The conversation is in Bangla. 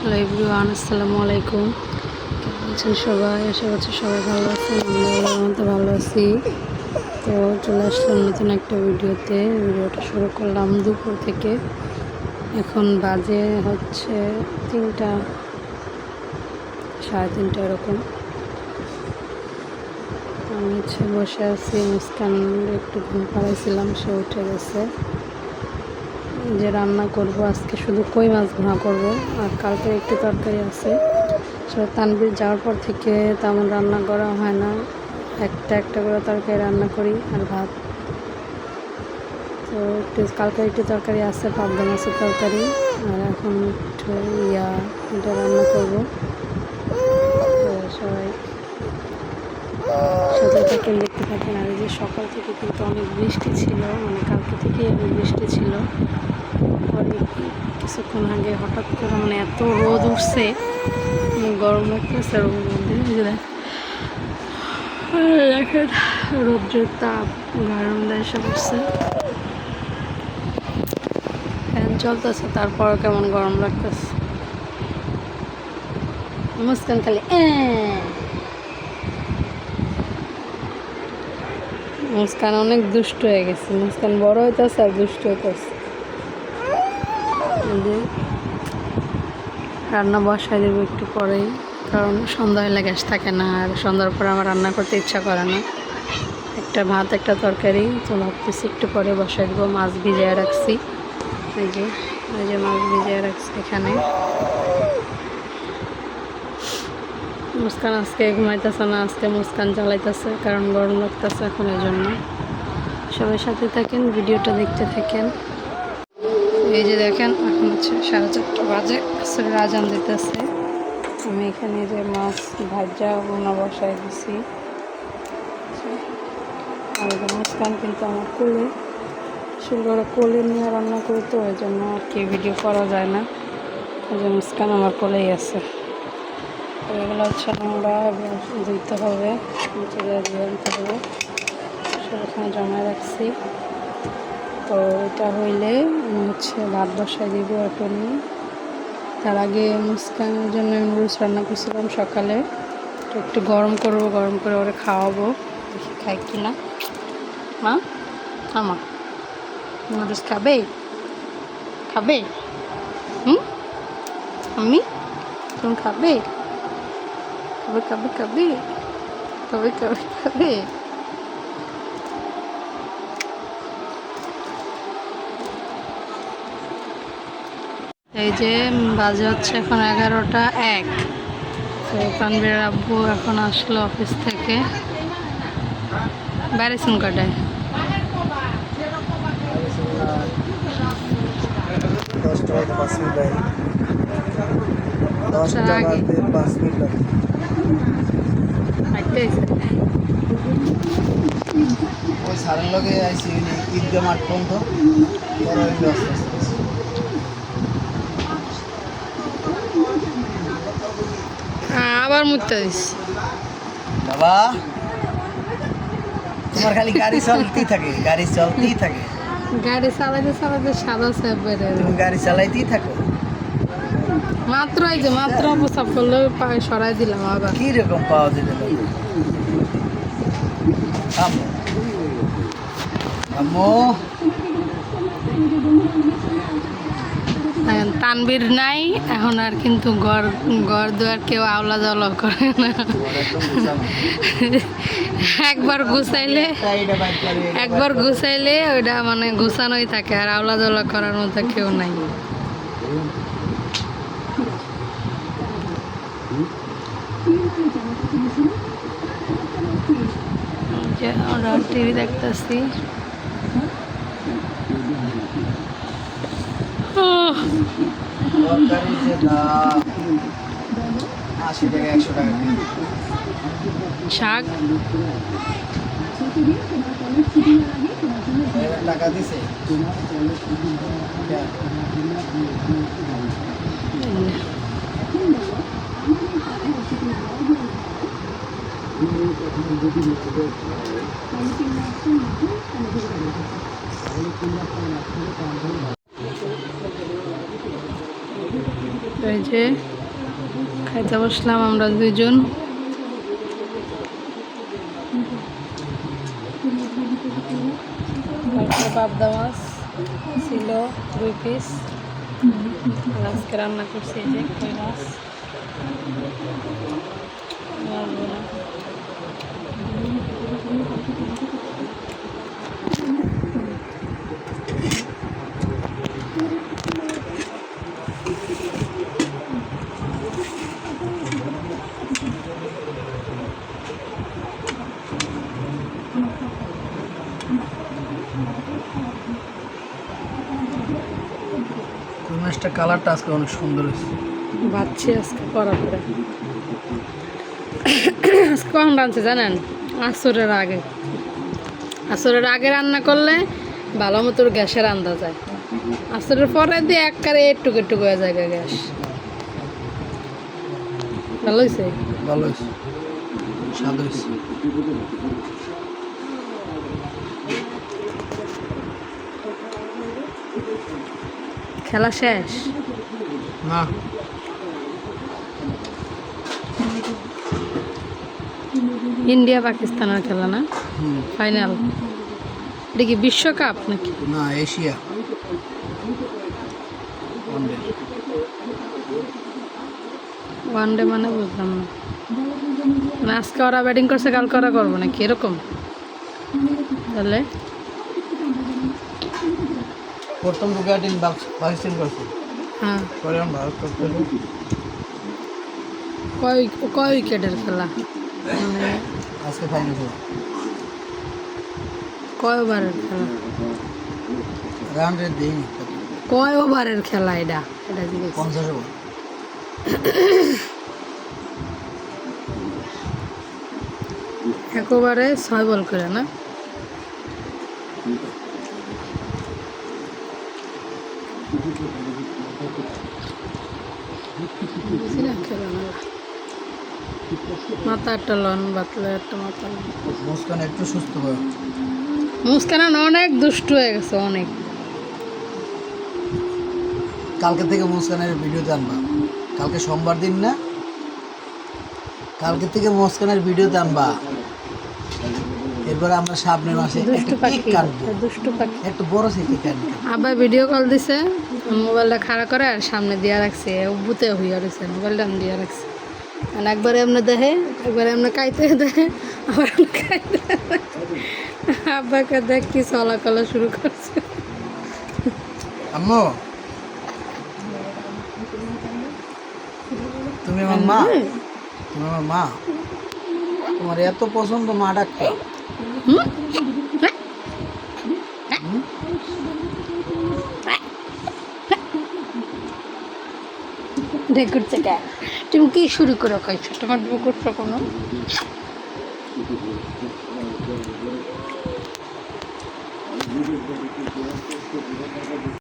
হ্যালো এভরিওয়ান আসসালামু আলাইকুম। কেমন আছেন সবাই? আশা করছি সবাই ভালো আছেন আমরা মতো ভালো আছি। তো চলে আসলাম নতুন একটা ভিডিওতে। ভিডিওটা শুরু করলাম দুপুর থেকে। এখন বাজে হচ্ছে তিনটা, সাড়ে তিনটা এরকম। আমি হচ্ছে বসে আছি মুস্কান একটু ঘুম পাড়াইছিলাম, সে উঠে গেছে। যে রান্না করব, আজকে শুধু কই মাছ ভুনা করব, আর কালকে একটু তরকারি আছে। সো তানবির যাওয়ার পর থেকে তেমন রান্না করা হয় না। একটা একটা করে তরকারি রান্না করি আর ভাত। তো একটু কালকে একটু তরকারি আছে, পাবদা মাছের তরকারি, আর এখন একটু ইয়া, এটা রান্না করব। সবাই সাথে থাকেন দেখতে থাকেন। আর এই যে সকাল থেকে কিন্তু অনেক বৃষ্টি ছিল মানে কালকে থেকে বৃষ্টি ছিল। কিছুক্ষণ আগে হঠাৎ করে মানে এত রোদ উঠছে মানে গরম লাগতেছে দেখেন, রৌদ্রের তাপ, গরম এসে পড়ছে। ফ্যান চলতেছে তারপর কেমন গরম লাগতেছে। মুস্কান খালি। মুস্কান অনেক দুষ্ট হয়ে গেছে, মুস্কান বড় হইতেছে আর দুষ্ট হইতেছে। যে রান্না বসাই দেবো একটু পরেই, কারণ সন্ধ্যা হলে গ্যাস থাকে না, আর সন্ধ্যার পরে আমার রান্না করতে ইচ্ছা করে না। একটা ভাত, একটা তরকারি, তো ভাবতেছি একটু পরে বসাই দেবো। মাছ ভিজিয়ে রাখছি। এই যে এই যে মাছ ভিজিয়ে রাখছি এখানে। মুস্কান আজকে ঘুমাইতেছে না, আজকে মুস্কান চালাইতেছে কারণ গরম লাগতেছে এখন এই জন্য সবাই সাথে থাকেন, ভিডিওটা দেখতে থাকেন। এই যে দেখেন, এখন হচ্ছে সাড়ে চারটা বাজে। আসলে রাজান দিতেছে। আমি এখানে যে মাছ ভাজা বোনা বসাই দিছি। আর যে কিন্তু আমার কোলে। ওরা কোলে নিয়ে রান্না করি তো ওই জন্য আর কি ভিডিও করা যায় না। ওই যে মুস্কান আমার কোলেই আছে। এগুলো হচ্ছে নোংরা ধুইতে হবে ধুয়ে আনতে হবে। সব এখানে জমা রাখছি। তো এটা হইলে হচ্ছে ভাত বসাই দিব এখনই তার আগে মুস্কানের জন্য নুডলস রান্না করছিলাম সকালে। তো একটু গরম করব, গরম করে ওরে খাওয়াবো। দেখি খাই কি না। মা, আমা, নুডলস খাবে? খাবে? হুম? আমি তুমি খাবে? কবে কবে কবে কবে কবে কবে এই যে বাজে হচ্ছে এখন এগারোটা এক। তো তানবীর আব্বু এখন আসলো অফিস থেকে। বাইরে শুন কাটায় আইছে। ওই সারের লগে আইসি ঈদগা মাঠ পর্যন্ত। ব্যস্ত আছি। হ্যাঁ, আবার মুখতে দিস বাবা তোমার খালি গাড়ি চলতেই থাকে গাড়ি চলতেই থাকে। গাড়ি চালাইতে চালাইতে সাদা স্যাপ বেড়ে তুমি গাড়ি চালাইতেই থাকো। মাত্র এই যে মাত্র অবস্থা করলে পায়ে সরাই দিলাম আবার। কি রকম পাওয়া পারে আম্মু। আম্মু। তানবীর নাই, এখন আর কিন্তু ঘর ঘর দুয়ার কেউ আওলা জাওলা করে না। একবার গুছাইলে একবার গুছাইলে ওইটা মানে গুছানোই থাকে, আর আওলা জাওলা করার মতো কেউ নাই। টিভি দেখতেছি। তরকারি আশি টাকা একশো টাকা শাক? টাকা দিছে। এই যে খাইতে বসলাম আমরা দুজন পাবদা মাছ ছিল, দুই পিস আজকে রান্না করছি এই যে কই মাছ। কালারটা আজকে অনেক সুন্দর হয়েছে। ভাবছি আজকে করা করে আজকে কখন রাঁধছে জানেন? আসরের আগে। আসরের আগে রান্না করলে ভালো মতো গ্যাসে রান্না যায় আসরের পরে দিয়ে এক কারে একটু একটু হয়ে যায় গ্যাস। ভালো হয়েছে? ভালো হয়েছে। স্বাদ হয়েছে। খেলা শেষ? না। ইন্ডিয়া পাকিস্তানের খেলা না? ফাইনাল এটা কি বিশ্বকাপ নাকি? না এশিয়া। ওয়ানডে ওয়ান ডে মানে বুঝলাম না। মানে আজকে ওরা ব্যাটিং করছে কালকে ওরা করব নাকি? এরকম? তাহলে? প্রথম তো ব্যাটিং পাকিস্তান করছে। হ্যাঁ। পরে ভারত করতে কয় কয় উইকেটের খেলা? মানে আজকে ফাইনাল কয় ওভারের খেলা? রান রেট কয় ওভারের খেলা এটা? এটা জিজ্ঞেস পঞ্চাশ ওভার এক ওভারে ছয় বল করে না বুঝি না খেলা মেলা। মাথা একটা লন বাতলে একটা মাথা মুস্কান একটু সুস্থ হয় মুস্কান অনেক দুষ্ট হয়ে গেছে অনেক। কালকে থেকে মুস্কানের ভিডিও আনবা কালকে সোমবার দিন না? কালকে থেকে মুস্কানের ভিডিও আনবা এরপরে আমরা সামনের মাসে দুষ্টু পাখি দুষ্টু পাখি। একটু বড় সেই আবার ভিডিও কল দিছে মোবাইলটা খাড়া করে আর সামনে দিয়া রাখছে বুতে হইয়া রয়েছে মোবাইলটা আমি দিয়া রাখছে। আর একবারে এমনি দেখে একবারে এমনি কাইতে দেখে আবার খাইতে আব্বাকে দেখ কি চলা কলা শুরু করছে। আম্মু তুমি আমার মা? তুমি আমার মা? তোমার এত পছন্দ মা ডাকতে হুম? কে তুমি কি শুরু করে খাইছো তোমার করছ কোনো